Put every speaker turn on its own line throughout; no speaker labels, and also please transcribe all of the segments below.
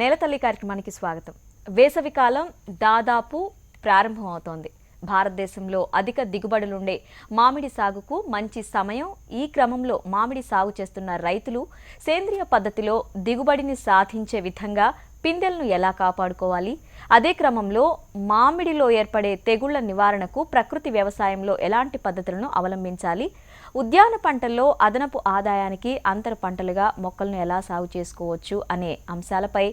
నేలతల్లి కార్యక్రమానికి స్వాగతం. వేసవికాలం దాదాపు ప్రారంభమవుతోంది. భారతదేశంలో అధిక దిగుబడులుండే మామిడి సాగుకు మంచి సమయం. ఈ క్రమంలో మామిడి సాగు చేస్తున్న రైతులు సేంద్రియ పద్ధతిలో దిగుబడిని సాధించే విధంగా పిందెలను ఎలా కాపాడుకోవాలి? అదే క్రమంలో మామిడిలో ఏర్పడే తెగుళ్ళ నివారణకు ప్రకృతి వ్యవసాయంలో ఎలాంటి పద్ధతులను అవలంబించాలి? ఉద్యాన పంటల్లో అదనపు ఆదాయానికి అంతర పంటలుగా మొక్కలను ఎలా సాగు చేసుకోవచ్చు అనే అంశాలపై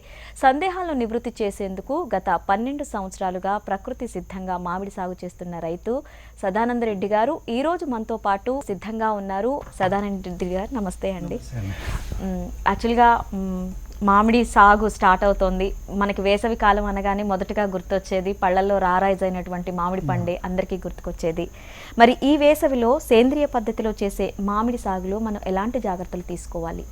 సందేహాలను నివృత్తి చేసేందుకు గత పన్నెండు సంవత్సరాలుగా ప్రకృతి సిద్ధంగా మామిడి సాగు చేస్తున్న రైతు సదానంద రెడ్డి గారు ఈ రోజు మనతో పాటు సిద్ధంగా ఉన్నారు. సదానంద రెడ్డి గారు నమస్తే అండి. యాక్చువల్గా మామిడి సాగు స్టార్ట్ అవుతోంది. మనకి వేసవి కాలం అనగానే మొదటగా గుర్తొచ్చేది పళ్ళల్లో రారాయిజ్ అయినటువంటి మామిడి పండే అందరికీ గుర్తుకొచ్చేది. మరి ఈ వేసవిలో సేంద్రియ పద్ధతిలో చేసే మామిడి సాగులో మనం ఎలాంటి జాగ్రత్తలు తీసుకోవాలి?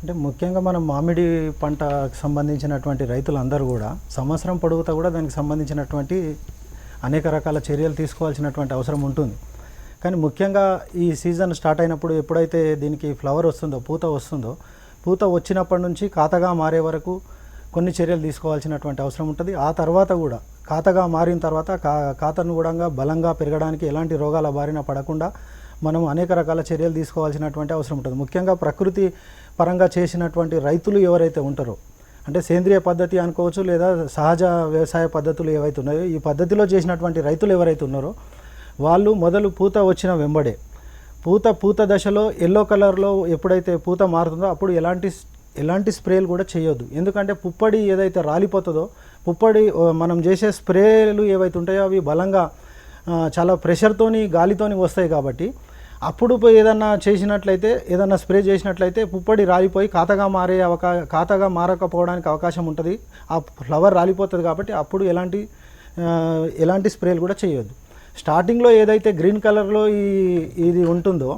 అంటే ముఖ్యంగా మనం మామిడి పంటకు సంబంధించినటువంటి రైతులందరూ కూడా సంవత్సరం పొడుగుతా కూడా దానికి సంబంధించినటువంటి అనేక రకాల చర్యలు తీసుకోవాల్సినటువంటి అవసరం ఉంటుంది. కానీ ముఖ్యంగా ఈ సీజన్ స్టార్ట్ అయినప్పుడు ఎప్పుడైతే దీనికి ఫ్లవర్ వస్తుందో పూత వస్తుందో పూత వచ్చినప్పటి నుంచి కాతగా మారే వరకు కొన్ని చర్యలు తీసుకోవాల్సినటువంటి అవసరం ఉంటుంది. ఆ తర్వాత కూడా కాతగా మారిన తర్వాత కా కాతను కూడా బలంగా పెరగడానికి ఎలాంటి రోగాల బారిన పడకుండా మనం అనేక రకాల చర్యలు తీసుకోవాల్సినటువంటి అవసరం ఉంటుంది. ముఖ్యంగా ప్రకృతి పరంగా చేసినటువంటి రైతులు ఎవరైతే ఉంటారో అంటే సేంద్రియ పద్ధతి అనుకోవచ్చు లేదా సహజ వ్యవసాయ పద్ధతులు ఏవైతే ఉన్నాయో ఈ పద్ధతిలో చేసినటువంటి రైతులు ఎవరైతే ఉన్నారో వాళ్ళు మొదలు పూత వచ్చిన వెంబడే పూత పూత దశలో ఎల్లో కలర్లో ఎప్పుడైతే పూత మారుతుందో అప్పుడు ఎలాంటి ఎలాంటి స్ప్రేలు కూడా చేయొద్దు. ఎందుకంటే పుప్పడి ఏదైతే రాలిపోతుందో పుప్పడి మనం చేసే స్ప్రేలు ఏవైతే ఉంటాయో అవి బలంగా చాలా ప్రెషర్తోని గాలితోని వస్తాయి కాబట్టి అప్పుడు ఏదన్నా చేసినట్లయితే ఏదన్నా స్ప్రే చేసినట్లయితే పుప్పడి రాలిపోయి కాతగా మారే అవకా ఖాతగా మారకపోవడానికి అవకాశం ఉంటుంది. ఆ ఫ్లవర్ రాలిపోతుంది కాబట్టి అప్పుడు ఎలాంటి ఎలాంటి స్ప్రేలు కూడా చేయొద్దు. స్టార్టింగ్లో ఏదైతే గ్రీన్ కలర్లో ఈ ఇది ఉంటుందో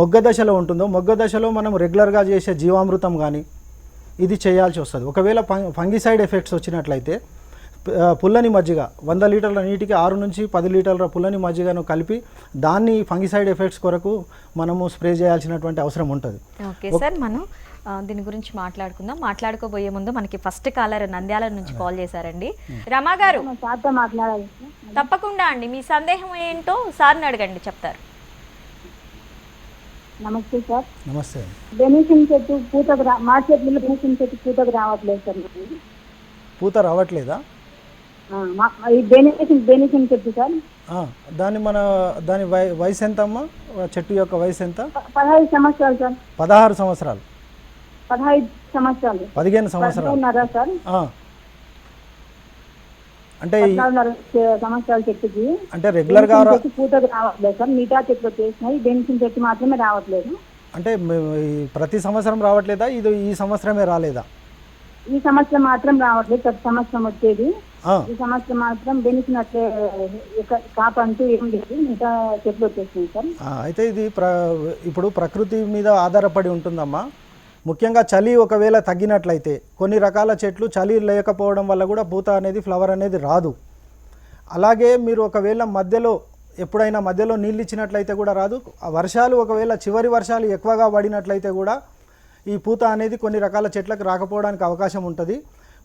మొగ్గ దశలో ఉంటుందో మొగ్గ దశలో మనం రెగ్యులర్గా చేసే జీవామృతం కానీ ఇది చేయాల్సి వస్తుంది. ఒకవేళ ఫంగ్ ఫంగిసైడ్ ఎఫెక్ట్స్ వచ్చినట్లయితే పుల్లని మజ్జిగ వంద లీటర్ల నీటికి ఆరు నుంచి పది లీటర్ల పుల్లని మజ్జిగను కలిపి దాన్ని ఫంగిసైడ్ ఎఫెక్ట్స్ కొరకు మనము స్ప్రే చేయాల్సినటువంటి అవసరం ఉంటుంది.
ఓకే సార్ మనం దీని గురించి మాట్లాడుకుందాం. మాట్లాడుకోబోయే ముందు మనకి ఫస్ట్ కాలర్ నంద్యాల నుంచి కాల్ చేశారండి. రమా గారు. తప్పకుండా అండి. మీ సందేహం ఏంటో సార్ని అడగండి చెప్తారు.
నమస్తే సార్.
నమస్తే.
బెనిసిన్ చెట్టు పూతకు రా మా చెట్లు బెనిసిన్ చెట్టు పూతకు రావట్లేదు సార్.
పూత రావట్లేదా?
ఈ బెనిసిన్ చెట్టు సార్.
ఆ, దాని మన దాని వయ వయసు ఎంత అమ్మా చెట్టు యొక్క వయసు ఎంత?
ప- పదహైదు సంవత్సరాలు సార్.
పదహారు సంవత్సరాలు.
పదహైదు సంవత్సరాలు.
పదిహేను సంవత్సరాలు.
సార్.
అంటే
సంవత్సరాల చెట్టుకి.
అంటే
బెనిసిన్ చెట్టు పూతకు రావట్లేదు సార్. మిగతా చెట్లు వచ్చేసినాయి బెనిసిన్ చెట్టు మాత్రమే రావట్లేదు.
అంటే ప్రతి సంవత్సరం రావట్లేదా? ఇది ఈ సంవత్సరమే రాలేదా?
ఈ సంవత్సరం మాత్రం రావట్లేదు. ప్రతి సంవత్సరం వచ్చేది. ఈ సంవత్సరం మాత్రం బెనిసిన్ అట్లే ఇక- కాపు అంటూ ఏం లేదు. మిగతా చెట్లు వచ్చేసినాయి సార్.
అయితే ఇది ప్ర ఇప్పుడు ప్రకృతి మీద ఆధారపడి ఉంటుందమ్మా. ముఖ్యంగా చలి ఒకవేళ తగ్గినట్లయితే కొన్ని రకాల చెట్లు చలి లేకపోవడం వల్ల కూడా పూత అనేది ఫ్లవర్ అనేది రాదు. అలాగే మీరు ఒకవేళ మధ్యలో ఎప్పుడైనా మధ్యలో నీళ్ళు ఇచ్చినట్లయితే కూడా రాదు. వర్షాలు ఒకవేళ చివరి వర్షాలు ఎక్కువగా పడినట్లయితే కూడా ఈ పూత అనేది కొన్ని రకాల చెట్లకు రాకపోవడానికి అవకాశం ఉంటుంది.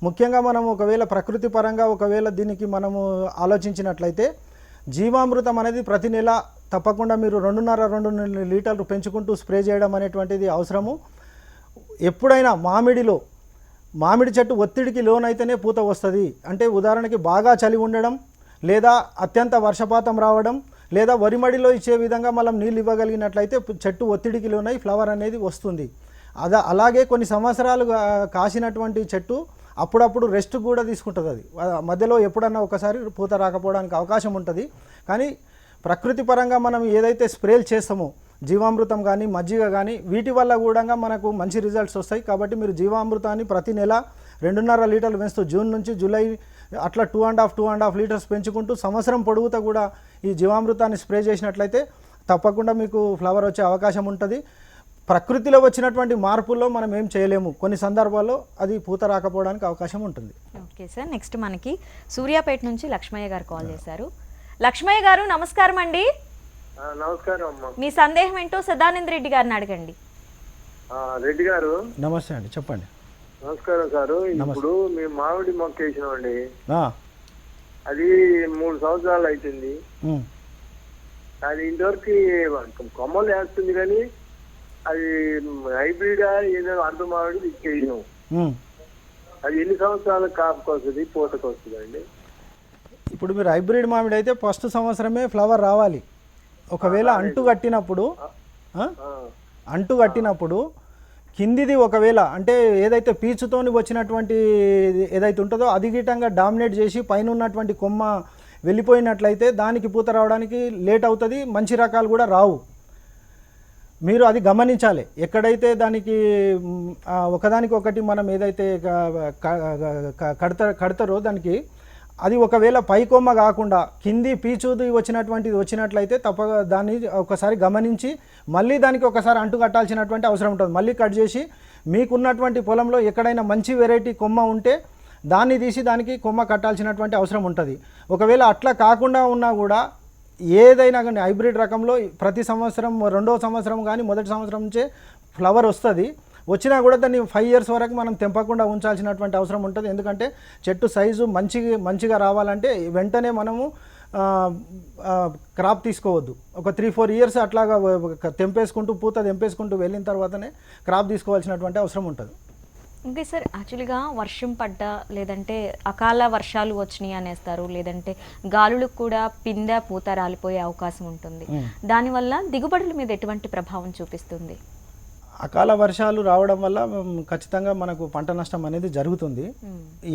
ముఖ్యంగా మనం ఒకవేళ ప్రకృతి పరంగా ఒకవేళ దీనికి మనము ఆలోచించినట్లయితే జీవామృతం అనేది ప్రతి నెల తప్పకుండా మీరు రెండున్నర రెండు లీటర్లు పెంచుకుంటూ స్ప్రే చేయడం అనేటువంటిది అవసరము. ఎప్పుడైనా మామిడిలో మామిడి చెట్టు ఒత్తిడికి లోనైతేనే పూత వస్తుంది. అంటే ఉదాహరణకి బాగా చలి ఉండడం లేదా అత్యంత వర్షపాతం రావడం లేదా వరిమడిలో ఇచ్చే విధంగా మనం నీళ్ళు ఇవ్వగలిగినట్లయితే చెట్టు ఒత్తిడికి లోనై ఫ్లవర్ అనేది వస్తుంది. అద అలాగే కొన్ని సంవత్సరాలు కాసినటువంటి చెట్టు అప్పుడప్పుడు రెస్ట్ కూడా తీసుకుంటుంది అది. మధ్యలో ఎప్పుడన్నా ఒకసారి పూత రాకపోవడానికి అవకాశం ఉంటుంది. కానీ ప్రకృతి పరంగా మనం ఏదైతే స్ప్రేలు చేస్తామో జీవామృతం కానీ మజ్జిగ కానీ వీటి వల్ల కూడా మనకు మంచి రిజల్ట్స్ వస్తాయి. కాబట్టి మీరు జీవామృతాన్ని ప్రతి నెల రెండున్నర లీటర్లు పెంచుతూ జూన్ నుంచి జూలై అట్లా two and half two and half litres పెంచుకుంటూ సంవత్సరం పొడుగుతా కూడా ఈ జీవామృతాన్ని స్ప్రే చేసినట్లయితే తప్పకుండా మీకు ఫ్లవర్ వచ్చే అవకాశం ఉంటుంది. ప్రకృతిలో వచ్చినటువంటి మార్పుల్లో మనం ఏం చేయలేము. కొన్ని సందర్భాల్లో అది పూత రాకపోవడానికి అవకాశం ఉంటుంది.
ఓకే సార్ నెక్స్ట్ మనకి సూర్యాపేట నుంచి లక్ష్మయ్య గారు కాల్ చేశారు. లక్ష్మయ్య గారు నమస్కారం అండి
నమస్కారం అమ్మ.
మీ సందేహం ఏంటో సదానంద రెడ్డి గారిని అడగండి.
ఆ, రెడ్డి గారు.
నమస్తే అండి చెప్పండి.
నమస్కారం సారు. ఇప్పుడు మేము మామిడి మొక్క వేసినామండి.
ఆ,
అది మూడు సంవత్సరాలు అవుతుంది అది ఇంతవరకు కొమ్మలు వేస్తుంది కానీ అది హైబ్రిడ్ ఏదో అర్థం మామిడి
ఉమ్.
అది ఎన్ని సంవత్సరాలకు కాపుకి వస్తుంది పూతకు వస్తుంది అండి
ఇప్పుడు మీరు హైబ్రిడ్ మామిడి అయితే ఫస్ట్ సంవత్సరమే ఫ్లవర్ రావాలి. ఒకవేళ అంటు కట్టినప్పుడు? అంటు కట్టినప్పుడు కిందిది ఒకవేళ అంటే ఏదైతే పీచుతోని వచ్చినటువంటి ఏదైతే ఉంటుందో అది గిటంగా డామినేట్ చేసి పైన ఉన్నటువంటి కొమ్మ వెళ్ళిపోయినట్లయితే దానికి పూత రావడానికి లేట్ అవుతుంది మంచి రకాలు కూడా రావు. మీరు అది గమనించాలి. ఎక్కడైతే దానికి ఒకదానికి ఒకటి మనం ఏదైతే కడత కడతారో దానికి అది ఒకవేళ పైకొమ్మ కాకుండా కింది పీచుది వచ్చినటువంటిది వచ్చినట్లయితే తప్ప దాన్ని ఒకసారి గమనించి మళ్ళీ దానికి ఒకసారి అంటు కట్టాల్సినటువంటి అవసరం ఉంటుంది. మళ్ళీ కట్ చేసి మీకున్నటువంటి పొలంలో ఎక్కడైనా మంచి వెరైటీ కొమ్మ ఉంటే దాన్ని తీసి దానికి కొమ్మ కట్టాల్సినటువంటి అవసరం ఉంటుంది. ఒకవేళ అట్లా కాకుండా ఉన్నా కూడా ఏదైనా కానీ హైబ్రిడ్ రకంలో ప్రతి సంవత్సరం రెండో సంవత్సరం కానీ మొదటి సంవత్సరం నుంచే ఫ్లవర్ వస్తుంది. వచ్చినా కూడా దాన్ని ఫైవ్ ఇయర్స్ వరకు మనం తెంపకుండా ఉంచాల్సినటువంటి అవసరం ఉంటుంది. ఎందుకంటే చెట్టు సైజు మంచి మంచిగా రావాలంటే వెంటనే మనము క్రాప్ తీసుకోవద్దు. ఒక త్రీ ఫోర్ ఇయర్స్ అట్లాగా తెంపేసుకుంటూ పూత తెంపేసుకుంటూ వెళ్ళిన తర్వాతనే క్రాప్ తీసుకోవాల్సినటువంటి అవసరం ఉంటుంది.
ఓకే సార్ యాక్చువల్గా వర్షం పడ్డా లేదంటే అకాల వర్షాలు వచ్చినాయి అనేస్తారు. లేదంటే గాలులకు కూడా పిందె పూత రాలిపోయే అవకాశం ఉంటుంది. దానివల్ల దిగుబడుల మీద ఎటువంటి ప్రభావం చూపిస్తుంది?
అకాల వర్షాలు రావడం వల్ల ఖచ్చితంగా మనకు పంట నష్టం అనేది జరుగుతుంది.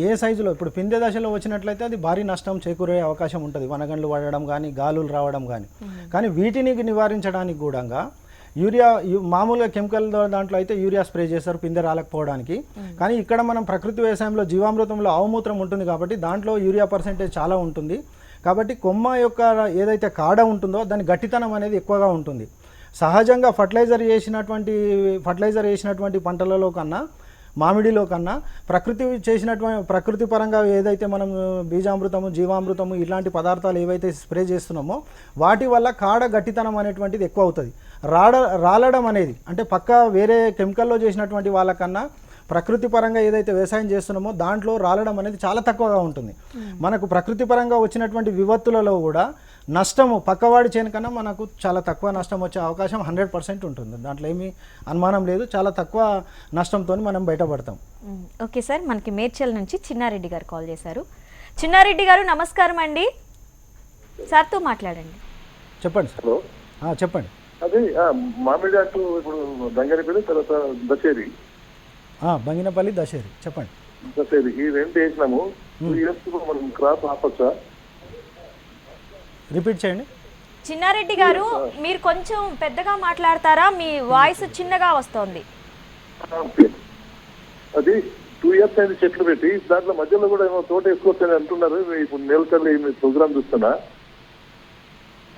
ఏ సైజులో? ఇప్పుడు పిందె దశలో వచ్చినట్లయితే అది భారీ నష్టం చేకూరే అవకాశం ఉంటుంది. వనగండ్లు పడడం కానీ గాలులు రావడం కానీ కానీ వీటిని నివారించడానికి కూడా యూరియా మామూలుగా కెమికల్ దాంట్లో అయితే యూరియా స్ప్రే చేస్తారు పిందె రాలకపోవడానికి. కానీ ఇక్కడ మనం ప్రకృతి వ్యవసాయంలో జీవామృతంలో ఆవుమూత్రం ఉంటుంది కాబట్టి దాంట్లో యూరియా పర్సెంటేజ్ చాలా ఉంటుంది. కాబట్టి కొమ్మ యొక్క ఏదైతే కాడ ఉంటుందో దాని గట్టితనం అనేది ఎక్కువగా ఉంటుంది. సహజంగా ఫర్టిలైజర్ చేసినటువంటి ఫర్టిలైజర్ వేసినటువంటి పంటలలో కన్నా మామిడిలో కన్నా ప్రకృతి చేసినటువంటి ప్రకృతి పరంగా ఏదైతే మనం బీజామృతము జీవామృతము ఇలాంటి పదార్థాలు ఏవైతే స్ప్రే చేస్తున్నామో వాటి వల్ల కాడ గట్టితనం అనేటువంటిది ఎక్కువ అవుతుంది. రాడ రాలడం అనేది అంటే పక్క వేరే కెమికల్లో చేసినటువంటి వాళ్ళకన్నా ప్రకృతి పరంగా ఏదైతే వ్యవసాయం చేస్తున్నామో దాంట్లో రాలడం అనేది చాలా తక్కువగా ఉంటుంది. మనకు ప్రకృతి పరంగా వచ్చినటువంటి విపత్తులలో కూడా నష్టము పక్కవాడి చేను కన్నా మనకు చాలా తక్కువ నష్టం వచ్చే అవకాశం హండ్రెడ్ పర్సెంట్ ఉంటుంది. దాంట్లో ఏమీ అనుమానం లేదు. చాలా తక్కువ నష్టంతో మనం బయటపడతాం.
ఓకే సార్ మనకి మేడ్చల్ నుంచి చిన్నారెడ్డి గారు కాల్ చేశారు. చిన్నారెడ్డి గారు నమస్కారం అండి. సార్తో మాట్లాడండి.
చెప్పండి సార్. చెప్పండి.
అదే మామిడి అటు ఇప్పుడు దంగరిపల్లి తర్వాత దశేరి.
ఆ, బంగినపల్లి దశేరి. చెప్పండి.
దశేరి. ఈ రెండు వేసినాము. మనం క్రాప్ ఆపచ్చా?
రిపీట్ చేయండి.
చిన్నారెడ్డి గారు మీరు కొంచెం పెద్దగా మాట్లాడతారా? మీ వాయిస్ చిన్నగా వస్తోంది.
అది టూ ఇయర్స్ అయింది చెట్లు పెట్టి దాంట్లో మధ్యలో కూడా ఏమో తోట వేసుకోవచ్చని అంటున్నారు. ఇప్పుడు నెలకల్లి ప్రోగ్రామ్ చూస్తున్నా.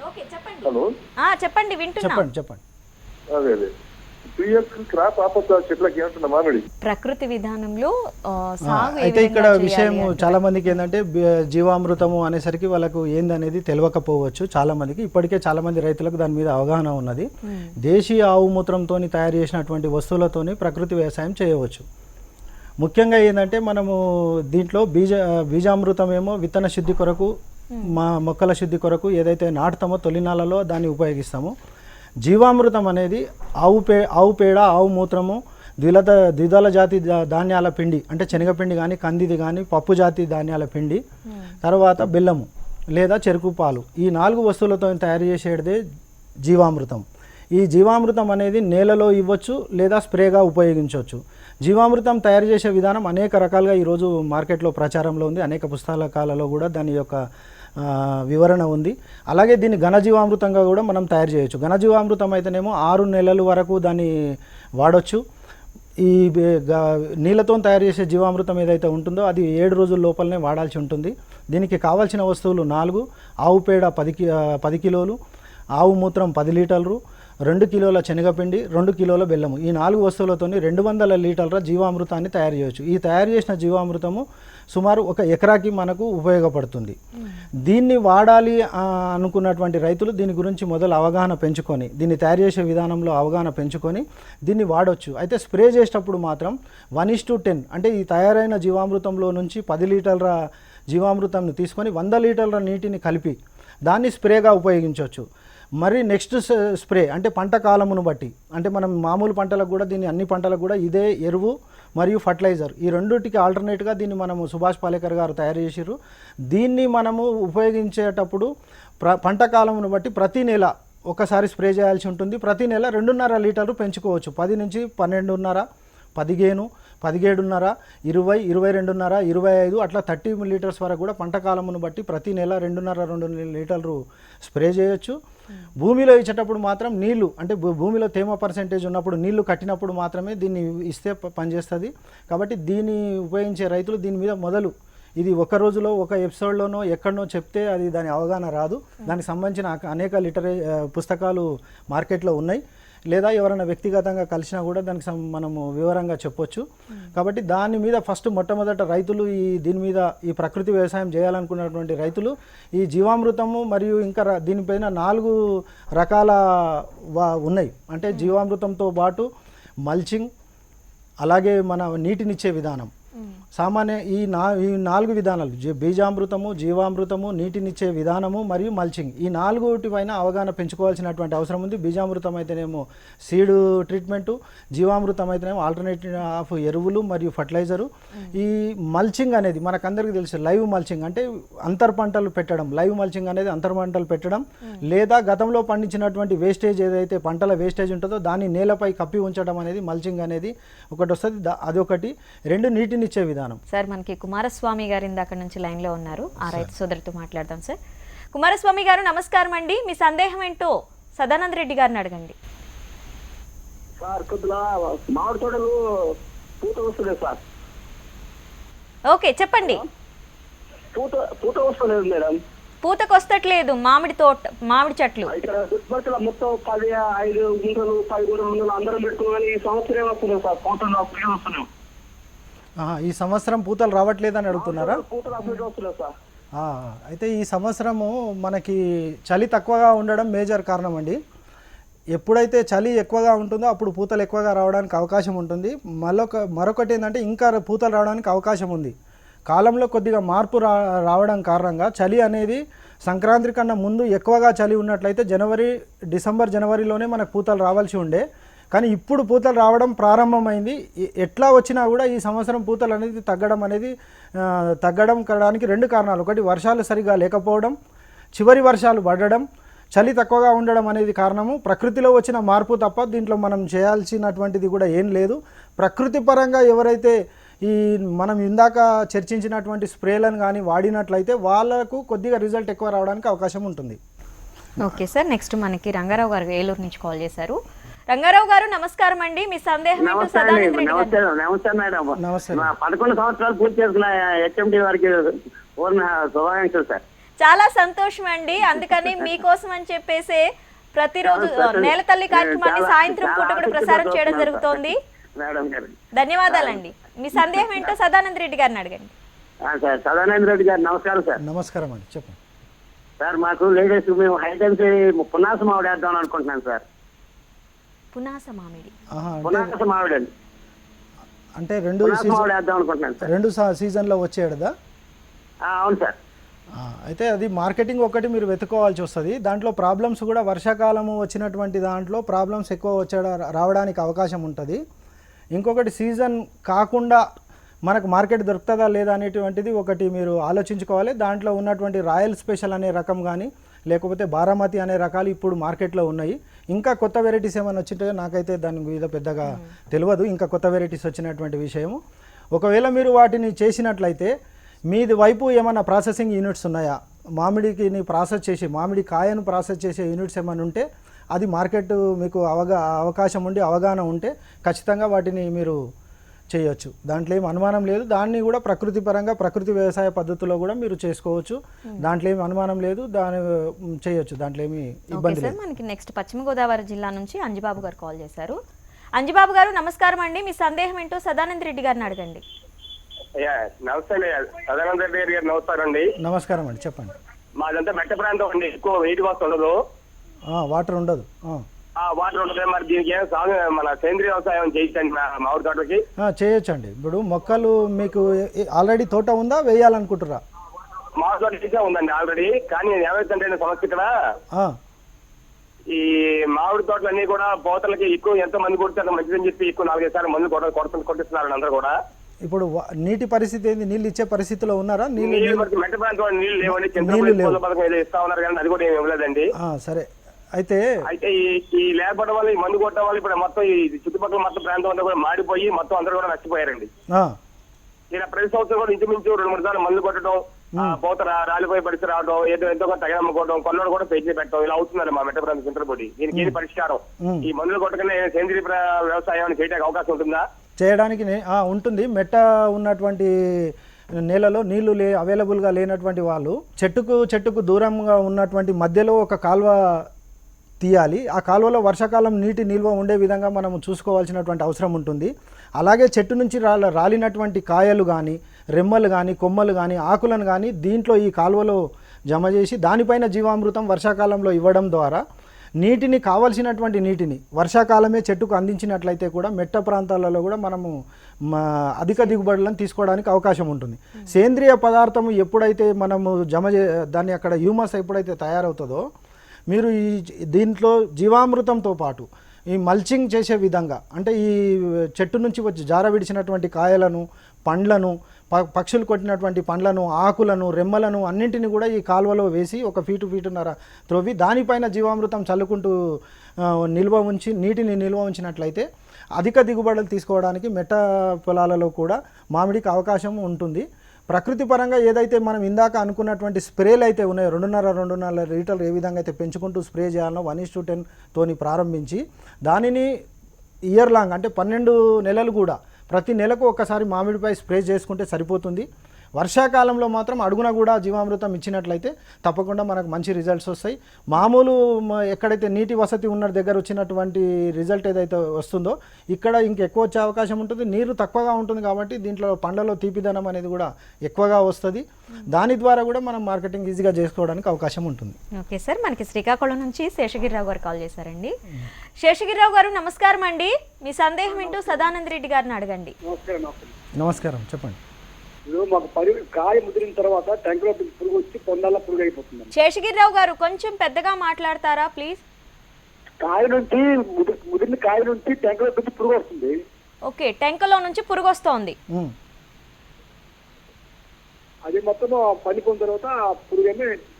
ఓకే చెప్పండి.
హలో.
ఆ, చెప్పండి వింటున్నా.
చెప్పండి చెప్పండి.
అదే అదే.
ప్రకృతి విధానంలో
అయితే ఇక్కడ విషయం చాలా మందికి ఏంటంటే జీవామృతము అనేసరికి వాళ్ళకు ఏందనేది తెలియకపోవచ్చు చాలా మందికి. ఇప్పటికే చాలా మంది రైతులకు దాని మీద అవగాహన ఉన్నది. దేశీయ ఆవు మూత్రంతో తయారు చేసినటువంటి వస్తువులతోని ప్రకృతి వ్యవసాయం చేయవచ్చు. ముఖ్యంగా ఏంటంటే మనము దీంట్లో బీజ బీజామృతం ఏమో విత్తన శుద్ధి కొరకు మా మొక్కల శుద్ధి కొరకు ఏదైతే నాటుతామో తొలినాలలో దాన్ని ఉపయోగిస్తాము. జీవామృతం అనేది ఆవు పే ఆవు పేడ ఆవు మూత్రము ద్విలత ద్విదళ జాతి ధాన్యాల పిండి అంటే శనగపిండి కానీ కందిది కానీ పప్పు జాతి ధాన్యాల పిండి తర్వాత బెల్లము లేదా చెరుకు పాలు. ఈ నాలుగు వస్తువులతో తయారు చేసేదే జీవామృతం. ఈ జీవామృతం అనేది నేలలో ఇవ్వచ్చు లేదా స్ప్రేగా ఉపయోగించవచ్చు. జీవామృతం తయారు చేసే విధానం అనేక రకాలుగా ఈరోజు మార్కెట్లో ప్రచారంలో ఉంది. అనేక పుస్తకాలలో కూడా దాని యొక్క వివరణ ఉంది. అలాగే దీన్ని ఘనజీవామృతంగా కూడా మనం తయారు చేయొచ్చు. ఘనజీవామృతం అయితేనేమో ఆరు నెలల వరకు దాన్ని వాడొచ్చు. ఈ నీళ్ళతో తయారు చేసే జీవామృతం ఏదైతే ఉంటుందో అది ఏడు రోజుల లోపలనే వాడాల్సి ఉంటుంది. దీనికి కావాల్సిన వస్తువులు నాలుగు. ఆవు పేడ పది కి పది కిలోలు. ఆవు మూత్రం పది లీటర్లు. రెండు కిలోల శనగపిండి రెండు కిలోల బెల్లము. ఈ నాలుగు వస్తువులతోని రెండు వందల లీటర్ల జీవామృతాన్ని తయారు చేయొచ్చు. ఈ తయారు చేసిన జీవామృతము సుమారు ఒక ఎకరాకి మనకు ఉపయోగపడుతుంది. దీన్ని వాడాలి అనుకున్నటువంటి రైతులు దీని గురించి మొదలు అవగాహన పెంచుకొని దీన్ని తయారు చేసే విధానంలో అవగాహన పెంచుకొని దీన్ని వాడొచ్చు. అయితే స్ప్రే చేసేటప్పుడు మాత్రం వన్ ఇస్ టు టెన్ అంటే ఈ తయారైన జీవామృతంలో నుంచి పది లీటర్ల జీవామృతంను తీసుకొని వంద లీటర్ల నీటిని కలిపి దాన్ని స్ప్రేగా ఉపయోగించవచ్చు మరి నెక్స్ట్ స్ప్రే అంటే పంట కాలమును బట్టి అంటే మనం మామూలు పంటలకు కూడా దీన్ని అన్ని పంటలకు కూడా ఇదే ఎరువు మరియు ఫర్టిలైజర్ ఈ రెండుటికి ఆల్టర్నేట్గా దీన్ని మనము సుభాష్ పాలేకర్ గారు తయారు చేసిర్రు. దీన్ని మనము ఉపయోగించేటప్పుడు ప్ర పంట కాలమును బట్టి ప్రతి నెల ఒకసారి స్ప్రే చేయాల్సి ఉంటుంది. ప్రతి నెల రెండున్నర లీటర్లు పెంచుకోవచ్చు. పది నుంచి పన్నెండున్నర పదిహేను పదిహేడున్నర ఇరవై ఇరవై రెండున్నర ఇరవై ఐదు అట్లా థర్టీ లీటర్స్ వరకు కూడా పంట కాలమును బట్టి ప్రతి నెల రెండున్నర రెండు లీటర్లు స్ప్రే చేయొచ్చు. భూమిలో ఇచ్చేటప్పుడు మాత్రం నీళ్ళు అంటే భూ- భూమిలో తేమ పర్సెంటేజ్ ఉన్నప్పుడు నీళ్ళు కట్టినప్పుడు మాత్రమే దీన్ని ఇస్తే పనిచేస్తుంది. కాబట్టి దీన్ని ఉపయోగించే రైతులు దీని మీద మొదలు. ఇది ఒక రోజులో ఒక ఎపిసోడ్లోనో ఎక్కడనో చెప్తే అది దాని అవగాహన రాదు. దానికి సంబంధించిన అనేక లిటరే పుస్తకాలు మార్కెట్లో ఉన్నాయి. లేదా ఎవరైనా వ్యక్తిగతంగా కలిసినా కూడా దానికి మనము వివరంగా చెప్పొచ్చు. కాబట్టి దాని మీద ఫస్ట్ మొట్టమొదట రైతులు ఈ దీని మీద ఈ ప్రకృతి వ్యవసాయం చేయాలనుకున్నటువంటి రైతులు ఈ జీవామృతము మరియు ఇంకా దీనిపైన నాలుగు రకాల వా- ఉన్నాయి. అంటే జీవామృతంతో పాటు మల్చింగ్ అలాగే మన నీటినిచ్చే విధానం. సామాన్య ఈ నా ఈ నాలుగు విధానాలు జీ- బీజామృతము జీవామృతము నీటినిచ్చే విధానము మరియు మల్చింగ్ ఈ నాలుగుటి పైన అవగాహన పెంచుకోవాల్సినటువంటి అవసరం ఉంది. బీజామృతం అయితేనేమో సీడ్ ట్రీట్మెంటు జీవామృతం అయితేనేమో ఆల్టర్నేటివ్ ఆఫ్ ఎరువులు మరియు ఫర్టిలైజరు ఈ మల్చింగ్ అనేది మనకందరికీ తెలుసు లైవ్ మల్చింగ్ అంటే అంతర్ పంటలు పెట్టడం లైవ్ మల్చింగ్ అనేది అంతర్ పంటలు పెట్టడం. లేదా గతంలో పండించినటువంటి వేస్టేజ్ ఏదైతే పంటల వేస్టేజ్ ఉంటుందో దాన్ని నేలపై కప్పి ఉంచడం అనేది మల్చింగ్ అనేది ఒకటి వస్తుంది. దా- అదొకటి. రెండు నీటినిచ్చే విధానం.
సార్ మనకి కుమారస్వామి గారు ఇందాక నుంచి లైన్లో ఉన్నారు. ఆ రైతు సోదరితో మాట్లాడదాం సార్. కుమారస్వామి గారు నమస్కారం అండి. మీ సందేహం ఏంటో సదానంద రెడ్డి గారిని అడగండి.
సార్ కొద్దిగా మామిడి తోటలు పూత సార్.
ఓకే చెప్పండి.
పూత పూత వస్తలేదు మేడం.
పూతకు వస్తట్లేదు మామిడి తోట మామిడి చెట్లు.
ఇక్కడ మొత్తం పది ఐదు గుంటలు పది గుంటలు అందరం పెట్టుకోవాలి ఈ సంవత్సరం సార్? పూతలు
ఆహా, ఈ సంవత్సరం పూతలు రావట్లేదని అడుగుతున్నారా?
పూతలు అప్పుడే వస్తున్నాయి సార్.
ఆ, అయితే ఈ సంవత్సరము మనకి చలి తక్కువగా ఉండడం మేజర్ కారణం అండి. ఎప్పుడైతే చలి ఎక్కువగా ఉంటుందో అప్పుడు పూతలు ఎక్కువగా రావడానికి అవకాశం ఉంటుంది. మరొక మరొకటి ఏంటంటే ఇంకా పూతలు రావడానికి అవకాశం ఉంది. కాలంలో కొద్దిగా మార్పు రా రావడం కారణంగా చలి అనేది సంక్రాంతి కన్నా ముందు ఎక్కువగా చలి ఉన్నట్లయితే జనవరి డిసెంబర్ జనవరిలోనే మనకు పూతలు రావాల్సి ఉండే. కానీ ఇప్పుడు పూతలు రావడం ప్రారంభమైంది. ఎ- ఎట్లా వచ్చినా కూడా ఈ సంవత్సరం పూతలు అనేది తగ్గడం అనేది తగ్గడం కావడానికి రెండు కారణాలు. ఒకటి వర్షాలు సరిగా లేకపోవడం చివరి వర్షాలు పడడం చలి తక్కువగా ఉండడం అనేది కారణము. ప్రకృతిలో వచ్చిన మార్పు తప్ప దీంట్లో మనం చేయాల్సినటువంటిది కూడా ఏం లేదు. ప్రకృతి పరంగా ఎవరైతే ఈ మనం ఇందాక చర్చించినటువంటి స్ప్రేలను కానీ వాడినట్లయితే వాళ్ళకు కొద్దిగా రిజల్ట్ ఎక్కువ రావడానికి అవకాశం ఉంటుంది.
ఓకే సార్ నెక్స్ట్ మనకి రంగారావు గారు ఏలూరు నుంచి కాల్ చేశారు. రంగారావు గారు నమస్కారం అండి. మీ సందేహం ఏంటో
నమస్తే మేడం. పదకొండు సంవత్సరాలు పూర్తి చేసుకున్న హెచ్ఎండి వారికి శుభాకాంక్షలు సార్.
చాలా సంతోషం అండి. అందుకని మీకోసం అని చెప్పేసి ప్రతిరోజు నేల తల్లి కార్యక్రమాన్ని సాయంత్రం పూట కూడా ప్రసారం చేయడం జరుగుతోంది.
మేడం గారు.
ధన్యవాదాలండి. మీ సందేహం ఏంటో సదానంద రెడ్డి గారిని అడగండి.
ఆ, సార్. సదానంద రెడ్డి గారు నమస్కారం సార్.
నమస్కారం అండి. చెప్పండి.
సార్ మాకు లేడీస్ మేము హైటెన్స్ పునాస మామిడి వేద్దాం అనుకుంటున్నాం సార్.
పునాస మామిడి
అంటే
పునాస మామిడి అండి
అంటే రెండు సీజన్
వేద్దాం అనుకుంటున్నాను సార్.
రెండు సా- సీజన్లో వచ్చేయడదా?
ఆ, అవును సార్.
అయితే అది మార్కెటింగ్ ఒకటి మీరు వెతుకోవాల్సి వస్తుంది. దాంట్లో ప్రాబ్లమ్స్ కూడా వర్షాకాలము వచ్చినటువంటి దాంట్లో ప్రాబ్లమ్స్ ఎక్కువ వచ్చే రావడానికి అవకాశం ఉంటుంది. ఇంకొకటి సీజన్ కాకుండా మనకు మార్కెట్ దొరుకుతుందా లేదా అనేటువంటిది ఒకటి మీరు ఆలోచించుకోవాలి. దాంట్లో ఉన్నటువంటి రాయల్ స్పెషల్ అనే రకం కానీ లేకపోతే బారామతి అనే రకాలు ఇప్పుడు మార్కెట్లో ఉన్నాయి. ఇంకా కొత్త వెరైటీస్ ఏమైనా వచ్చింటే నాకైతే దాని మీద పెద్దగా తెలియదు. ఇంకా కొత్త వెరైటీస్ వచ్చినటువంటి విషయము. ఒకవేళ మీరు వాటిని చేసినట్లయితే మీది వైపు ఏమైనా ప్రాసెసింగ్ యూనిట్స్ ఉన్నాయా? మామిడికిని ప్రాసెస్ చేసి మామిడి కాయను ప్రాసెస్ చేసే యూనిట్స్ ఏమైనా ఉంటే అది మార్కెట్ మీకు అవగా అవకాశం ఉండి అవగాహన ఉంటే ఖచ్చితంగా వాటిని మీరు చేయొచ్చు. దాంట్లో ఏం అనుమానం లేదు. దాన్ని కూడా ప్రకృతి పరంగా ప్రకృతి వ్యవసాయ పద్ధతిలో కూడా మీరు చేసుకోవచ్చు. దాంట్లో ఏమి అనుమానం లేదు. దాని చేయొచ్చు. దాంట్లో ఏమి ఇబ్బంది
సార్
లేదు.
మనకి నెక్స్ట్ పశ్చిమ గోదావరి జిల్లా నుంచి అంజిబాబు గారు కాల్ చేశారు. అంజిబాబు గారు నమస్కారం అండి. మీ సందేహం ఏంటో సదానంద రెడ్డి గారిని అడగండి.
నమస్తే సదానంద రెడ్డి గారి నమస్కారం అండి.
నమస్కారం అండి. చెప్పండి.
మాదంతా మెట్ట ప్రాంతం అండి. ఎక్కువ నీటి వస్తు ఉండదు.
ఆ, వాటర్ ఉండదు.
వాటర్ ఉంటుంది మరి దీనికి ఏం సాగు మన సేంద్రీయ వ్యవసాయం చేయించండి మా మామిడి తోటకి.
చేయొచ్చండి. ఇప్పుడు మొక్కలు మీకు ఆల్రెడీ తోట ఉందా? వేయాలనుకుంటురా
మామిడి తోట చేసే ఉందండి ఆల్రెడీ కానీ ఏమైతుందంటే సమస్య ఇక్కడ ఈ మామిడి తోటలన్నీ కూడా పోతలకి ఎక్కువ ఎంత మంది కొడితే మంచిదని చెప్పి ఎక్కువ నాలుగైదు సార్లు మందు కొడుతు కొట్టిస్తున్నారు అందరూ కూడా.
ఇప్పుడు నీటి పరిస్థితి ఏంది? నీళ్ళు ఇచ్చే పరిస్థితిలో ఉన్నారా? నీళ్ళు
నీళ్ళు లేవండి చంద్రబాబు పథకం ఏదో ఇస్తా ఉన్నారు కానీ అది కూడా ఏమి ఇవ్వలేదండి.
సరే. అయితే
అయితే ఈ లేకపోవడం వల్ల ఈ మందు కొట్టడం వల్ల ఇప్పుడు మొత్తం ఈ చుట్టుపక్కల మొత్తం ప్రాంతం అంతా కూడా మాడిపోయి మొత్తం అందరూ కూడా నష్టపోయారండి. ఇలా ప్రతి సంవత్సరం కూడా ఇంచుమించు రెండు మూడు సార్లు మందు కొట్టడం పోత రాలిపోయి పడిచి రావడం ఏదో ఎంతో కొంత తగిన అమ్ముకోవడం కొన్నోడు కూడా పెంచి పెట్టడం ఇలా అవుతుందండి మా మెట్ట ప్రాంతం చింతలపొడి. దీనికి ఏది పరిష్కారం. ఈ మందులు కొట్టకనే సేంద్రీయ వ్యవసాయం చేయడానికి అవకాశం ఉంటుందా?
చేయడానికి ఉంటుంది. మెట్ట ఉన్నటువంటి నేలలో నీళ్ళు లే అవైలబుల్గా లేనటువంటి వాళ్ళు చెట్టుకు చెట్టుకు దూరంగా ఉన్నటువంటి మధ్యలో ఒక కాలువ తీయాలి. ఆ కాలువలో వర్షాకాలం నీటి నిల్వ ఉండే విధంగా మనం చూసుకోవాల్సినటువంటి అవసరం ఉంటుంది. అలాగే చెట్టు నుంచి రాల రాలినటువంటి కాయలు కానీ రెమ్మలు కానీ కొమ్మలు కానీ ఆకులను కానీ దీంట్లో ఈ కాలువలో జమ చేసి దానిపైన జీవామృతం వర్షాకాలంలో ఇవ్వడం ద్వారా నీటిని కావలసినటువంటి నీటిని వర్షాకాలమే చెట్టుకు అందించినట్లయితే కూడా మెట్ట ప్రాంతాలలో కూడా మనము అధిక దిగుబడులను తీసుకోవడానికి అవకాశం ఉంటుంది. సేంద్రియ పదార్థం ఎప్పుడైతే మనము జమ చే దాన్ని అక్కడ హ్యూమస్ ఎప్పుడైతే తయారవుతుందో మీరు ఈ దీంట్లో జీవామృతంతో పాటు ఈ మల్చింగ్ చేసే విధంగా అంటే ఈ చెట్టు నుంచి వచ్చి జార విడిచినటువంటి కాయలను పండ్లను ప పక్షులు కొట్టినటువంటి పండ్లను ఆకులను రెమ్మలను అన్నింటిని కూడా ఈ కాలువలో వేసి ఒక ఫీటు ఫీటున్నర త్రవ్వి దానిపైన జీవామృతం చల్లుకుంటూ నిల్వ ఉంచి నీటిని నిల్వ ఉంచినట్లయితే అధిక దిగుబడులు తీసుకోవడానికి మెట్ట పొలాలలో కూడా మామిడికి అవకాశం ఉంటుంది. ప్రకృతి పరంగా ఏదైతే మనం ఇందాక అనుకున్నటువంటి స్ప్రేలు అయితే ఉన్నాయో రెండున్నర రెండున్నర లీటర్లు ఏ విధంగా అయితే పెంచుకుంటూ స్ప్రే చేయాలనో వన్ ఇస్ టు టెన్ తోని ప్రారంభించి దానిని ఇయర్ లాంగ్ అంటే పన్నెండు నెలలు కూడా ప్రతి నెలకు ఒకసారి మామిడిపై స్ప్రే చేసుకుంటే సరిపోతుంది. వర్షాకాలంలో మాత్రం అడుగున కూడా జీవామృతం ఇచ్చినట్లయితే తప్పకుండా మనకు మంచి రిజల్ట్స్ వస్తాయి. మామూలు ఎక్కడైతే నీటి వసతి ఉన్న దగ్గర వచ్చినటువంటి రిజల్ట్ ఏదైతే వస్తుందో ఇక్కడ ఇంకెక్కువ వచ్చే అవకాశం ఉంటుంది. నీరు తక్కువగా ఉంటుంది కాబట్టి దీంట్లో పండ్లలో తీపిదనం అనేది కూడా ఎక్కువగా వస్తుంది. దాని ద్వారా కూడా మనం మార్కెటింగ్ ఈజీగా చేసుకోవడానికి అవకాశం ఉంటుంది.
ఓకే సార్ మనకి శ్రీకాకుళం నుంచి శేషగిరిరావు గారు కాల్ చేశారండి. శేషగిరిరావు గారు నమస్కారం అండి. మీ సందేహం ఏంటో సదానంద రెడ్డి గారిని అడగండి.
నమస్కారం
చెప్పండి.
ఇప్పుడు మాకు పరి కాయ ముదిరిన తర్వాత టెంకలో పురుగు వచ్చి పొందాల పురుగు అయిపోతుందండి
శేషగిరిరావు గారు కొంచెం పెద్దగా మాట్లాడతారా ప్లీజ్?
కాయ నుంచి ముది- ముదిరిన కాయ నుంచి టెంకలో పెట్టి పురుగు వస్తుంది.
ఓకే టెంకలో నుంచి పురుగు వస్తోంది.
అది మొత్తం పండిపోయిన తర్వాత ఆ పురుగు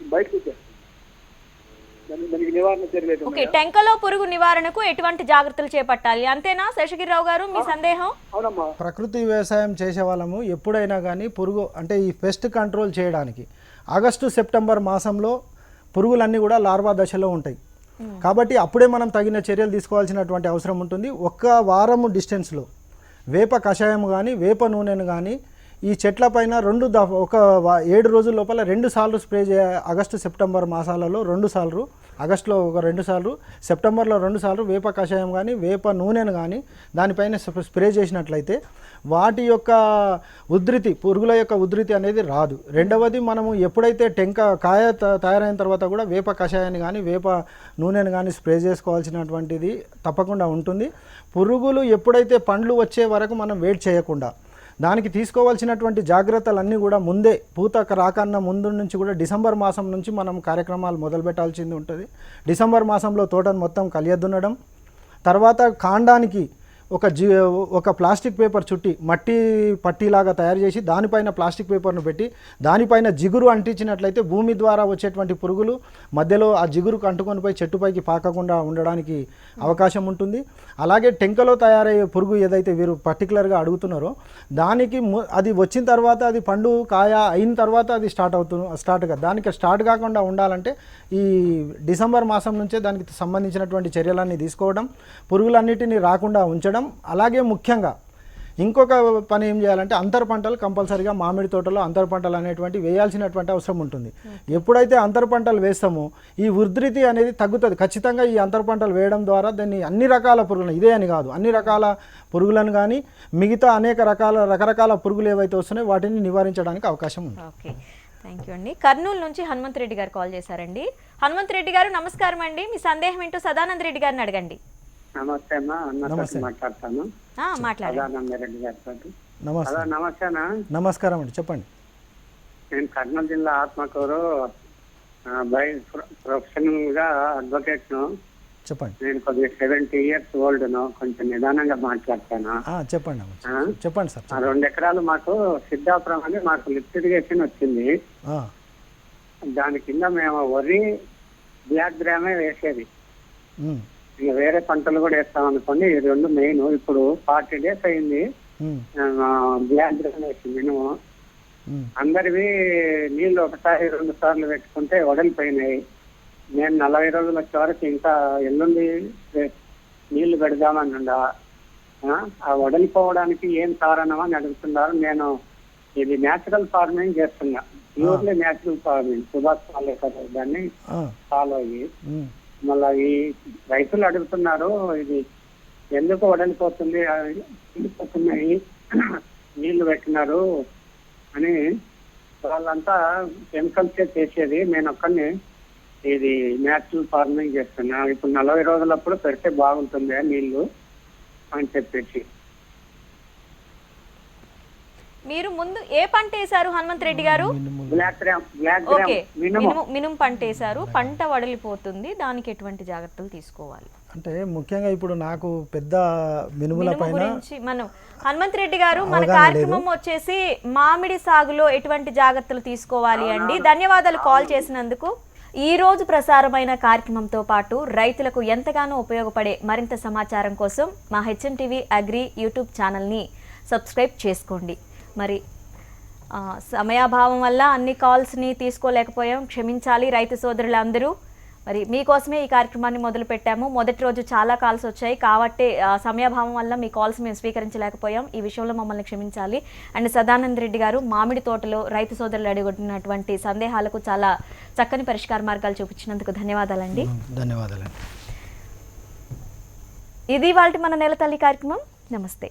బయటకు వచ్చేస్తుంది దానికి దానికి నివారణ చర్యలు
ఓకే టెంకలో పురుగు నివారణకు ఎటువంటి జాగ్రత్తలు చేపట్టాలి? అంతేనా శేషగిరిరావు గారు మీ సందేహం?
అవునమ్మా.
ప్రకృతి వ్యవసాయం చేసే వాళ్ళము ఎప్పుడైనా కానీ పురుగు అంటే ఈ పెస్ట్ కంట్రోల్ చేయడానికి. ఆగస్టు సెప్టెంబర్ మాసంలో పురుగులన్నీ కూడా లార్వా దశలో ఉంటాయి. కాబట్టి అప్పుడే మనం తగిన చర్యలు తీసుకోవాల్సినటువంటి అవసరం ఉంటుంది. ఒక్క వారము డిస్టెన్స్లో వేప కషాయం కానీ వేప నూనెను కానీ ఈ చెట్ల పైన రెండు దఫ ఒక ఏడు రోజుల లోపల రెండు సార్లు స్ప్రే చే ఆగస్టు సెప్టెంబర్ మాసాలలో రెండు సార్లు ఆగస్టులో ఒక రెండు సార్లు సెప్టెంబర్లో రెండు సార్లు వేప కషాయం కానీ వేప నూనెను కానీ దానిపైన స్ప్రే చేసినట్లయితే వాటి యొక్క ఉధృతి పురుగుల యొక్క ఉధృతి అనేది రాదు. రెండవది మనము ఎప్పుడైతే టెంక కాయ త- తయారైన తర్వాత కూడా వేప కషాయాన్ని కానీ వేప నూనెను కానీ స్ప్రే చేసుకోవాల్సినటువంటిది తప్పకుండా ఉంటుంది. పురుగులు ఎప్పుడైతే పండ్లు వచ్చే వరకు మనం వెయిట్ చేయకుండా దానికి తీసుకోవాల్సినటువంటి జాగ్రత్తలన్నీ కూడా ముందే పూత రాకన్న ముందు నుంచి కూడా డిసెంబర్ మాసం నుంచి మనం కార్యక్రమాలు మొదలుపెట్టాల్సింది ఉంటుంది. డిసెంబర్ మాసంలో తోటను మొత్తం కలియదున్నడం తర్వాత కాండానికి ఒక జీ ఒక ప్లాస్టిక్ పేపర్ చుట్టి మట్టి పట్టీలాగా తయారు చేసి దానిపైన ప్లాస్టిక్ పేపర్ను పెట్టి దానిపైన జిగురు అంటించినట్లయితే భూమి ద్వారా వచ్చేటువంటి పురుగులు మధ్యలో ఆ జిగురుకు అంటుకొని పోయి చెట్టుపైకి పాకకుండా ఉండడానికి అవకాశం ఉంటుంది. అలాగే టెంకలో తయారయ్యే పురుగు ఏదైతే వీరు పర్టికులర్గా అడుగుతున్నారో దానికి అది వచ్చిన తర్వాత అది పండు కాయ అయిన తర్వాత అది స్టార్ట్ అవుతుంది స్టార్ట్ కాదు దానికి స్టార్ట్ కాకుండా ఉండాలంటే ఈ డిసెంబర్ మాసం నుంచే దానికి సంబంధించినటువంటి చర్యలన్నీ తీసుకోవడం పురుగులన్నిటిని రాకుండా ఉంచడం అలాగే ముఖ్యంగా ఇంకొక పని ఏం చేయాలంటే అంతర పంటలు కంపల్సరీగా మామిడి తోటలో అంతర పంటలు అనేటువంటి వేయాల్సినటువంటి అవసరం ఉంటుంది. ఎప్పుడైతే అంతర పంటలు వేస్తామో ఈ ఉధృతి అనేది తగ్గుతుంది. ఖచ్చితంగా ఈ అంతర పంటలు వేయడం ద్వారా దాన్ని అన్ని రకాల పురుగులను ఇదే అని కాదు అన్ని రకాల పురుగులను కానీ మిగతా అనేక రకాల రకరకాల పురుగులు ఏవైతే వస్తున్నాయో వాటిని నివారించడానికి అవకాశం ఉంది.
ఓకే. థ్యాంక్ యూ అండి. కర్నూలు నుంచి హనుమంత్ రెడ్డి గారు కాల్ చేశారండి. హనుమంత్ రెడ్డి గారు నమస్కారం అండి. మీ సందేహం ఏంటో సదానంద రెడ్డి గారిని అడగండి.
నమస్తే అమ్మా అన్నతో. మాట్లాడతాను. గారితో
నమస్తే.
నమస్తేనా
నమస్కారం అండి చెప్పండి.
నేను కర్నూలు జిల్లా ఆత్మకూరు బై ప్రొఫెషనల్గా అడ్వకేట్ను
చెప్పండి.
నేను కొద్దిగా సెవెంటీ ఇయర్స్ ఓల్డ్ను కొంచెం నిదానంగా మాట్లాడతాను?
ఆ, చెప్పండి? చెప్పండి సార్
ఆ రెండు ఎకరాలు మాకు సిద్ధాపురం అని మాకు లిఫ్ట్ ఇరిగేషన్ వచ్చింది.
ఆ,
దాని కింద మేము వరి బ్లాక్ గ్రామే వేసేది. ఇక వేరే పంటలు కూడా వేస్తాం అనుకోండి ఈ రెండు మెయిన్ ఇప్పుడు ఫార్టీ డేస్ అయింది. బ్లాక్ మినిమం అందరివి నీళ్ళు ఒకసారి రెండు సార్లు పెట్టుకుంటే వడలిపోయినాయి. నేను నలభై రోజులు వచ్చే వరకు ఇంకా ఎల్లుండి నీళ్ళు పెడదామని. ఆ వడలిపోవడానికి ఏం కారణం అని అడుగుతున్నారు. నేను ఇది న్యాచురల్ ఫార్మింగ్ చేస్తున్నా. Purely natural farming Subhash Palekar దాన్ని ఫాలో అయ్యి. మళ్ళా ఈ రైతులు అడుగుతున్నారు ఇది ఎందుకు వడలిపోతుంది ఆ, నీళ్ళు పెట్టినారు అని వాళ్ళంతా కెమికల్సే చేసేది. నేను ఒక్కరిని ఇది న్యాచురల్ ఫార్మింగ్ చేస్తున్నా. ఇప్పుడు నలభై రోజులప్పుడు పెడితే బాగుంటుంది నీళ్ళు అని చెప్పేసి.
మీరు ముందు ఏ పంట వేశారు హనుమంత్ రెడ్డి గారు? Okay
minimum.
పంట వేశారు. పంట వడలిపోతుంది. దానికి ఎటువంటి జాగ్రత్తలు తీసుకోవాలి?
అంటే ముఖ్యంగా ఇప్పుడు నాకు పెద్ద మినుముల
గురించి మనం హనుమంత్ రెడ్డి గారు మన కార్యక్రమం వచ్చేసి మామిడి సాగులో ఎటువంటి జాగ్రత్తలు తీసుకోవాలి అండి? ధన్యవాదాలు కాల్ చేసినందుకు. ఈ రోజు ప్రసారమైన కార్యక్రమంతో పాటు రైతులకు ఎంతగానో ఉపయోగపడే మరింత సమాచారం కోసం మా హెచ్ఎం టీవీ అగ్రి యూట్యూబ్ ఛానల్ని సబ్స్క్రైబ్ చేసుకోండి. మరి సమయాభావం వల్ల అన్ని కాల్స్ని తీసుకోలేకపోయాం. క్షమించాలి రైతు సోదరులందరూ. మరి మీకోసమే ఈ కార్యక్రమాన్ని మొదలు పెట్టాము. మొదటి రోజు చాలా కాల్స్ వచ్చాయి. కాబట్టి సమయాభావం వల్ల మీ కాల్స్ మేము స్వీకరించలేకపోయాం. ఈ విషయంలో మమ్మల్ని క్షమించాలి. అండ్ సదానంద రెడ్డి గారు మామిడి తోటలో రైతు సోదరులు అడుగుతున్నటువంటి సందేహాలకు చాలా చక్కని పరిష్కార మార్గాలు చూపించినందుకు ధన్యవాదాలండి.
ధన్యవాదాలండి.
ఇది వాళ్ళ మన నెల తల్లి కార్యక్రమం. నమస్తే.